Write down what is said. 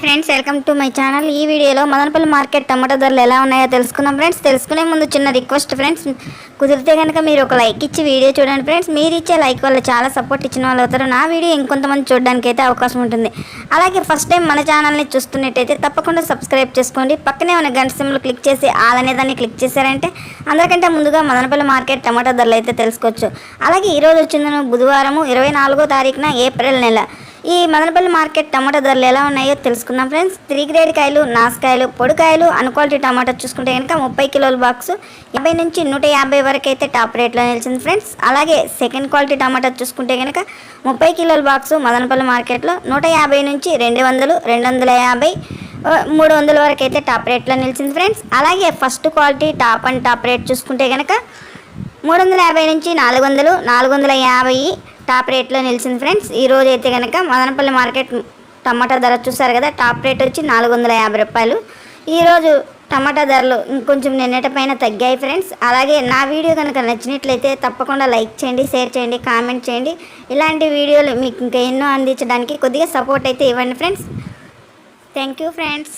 Friends welcome to my channel. ఈ వీడియోలో Madanapalle market టమాటా ధరలు ఎలా ఉన్నాయో తెలుసుకుందాం ఫ్రెండ్స్. తెలుసుకునే ముందు చిన్న రిక్వెస్ట్ ఫ్రెండ్స్. కుదిరితే కనుక మీరు ఒక లైక్ ఇచ్చి వీడియో చూడండి ఫ్రెండ్స్. మీరు ఇచ్చే లైక్ వల్ల చాలా సపోర్ట్ ఇచ్చిన వాళ్ళు అవుతారు. నా వీడియో ఇంకొంతమంది చూడడానికి అయితే అవకాశం ఉంటుంది. అలాగే ఫస్ట్ టైం మన ఛానల్ని చూస్తున్నట్టయితే తప్పకుండా సబ్స్క్రైబ్ చేసుకోండి. పక్కనే ఉన్న గంట సిమ్లు క్లిక్ చేసి ఆల్ అనే దాన్ని క్లిక్ చేశారంటే అందరికంటే ముందుగా మదనపల్లి మార్కెట్ టమాటా ధరలు అయితే తెలుసుకోవచ్చు. అలాగే ఈరోజు వచ్చిందను బుధవారం ఇరవై నాలుగో తారీఖున ఏప్రిల్ నెల. ఈ మదనపల్లి మార్కెట్ టమాటా ధరలు ఎలా ఉన్నాయో తెలుసుకుందాం ఫ్రెండ్స్. త్రీ గ్రేడ్ కాయలు నాసుకాయలు పొడికాయలు అన్క్వాలిటీ టమాటా చూసుకుంటే కనుక ముప్పై కిలోల బాక్స్ యాభై నుంచి నూట యాభై వరకు అయితే టాప్ రేట్లో నిలిచింది ఫ్రెండ్స్. అలాగే సెకండ్ క్వాలిటీ టమాటా చూసుకుంటే కనుక ముప్పై కిలోల బాక్స్ మదనపల్లి మార్కెట్లో నూట యాభై నుంచి రెండు వందలు రెండు వందల యాభై మూడు వందల వరకు అయితే టాప్ రేట్లో నిలిచింది ఫ్రెండ్స్. అలాగే first quality top and top rate చూసుకుంటే కనుక మూడు వందల యాభై నుంచి నాలుగు వందలు నాలుగు వందల యాభై టాప్ రేట్లో నిలిచింది ఫ్రెండ్స్. ఈరోజు అయితే కనుక మదనపల్లి మార్కెట్ టమాటా ధర చూసారు కదా టాప్ రేట్ వచ్చి నాలుగు వందల యాభై రూపాయలు. ఈరోజు టమాటా ధరలు ఇంకొంచెం నిన్నటి పైన తగ్గాయి ఫ్రెండ్స్. అలాగే నా వీడియో కనుక నచ్చినట్లయితే తప్పకుండా లైక్ చేయండి షేర్ చేయండి కామెంట్ చేయండి. ఇలాంటి వీడియోలు మీకు ఇంకా ఎన్నో అందించడానికి కొద్దిగా సపోర్ట్ అయితే ఇవ్వండి ఫ్రెండ్స్. Thank you friends.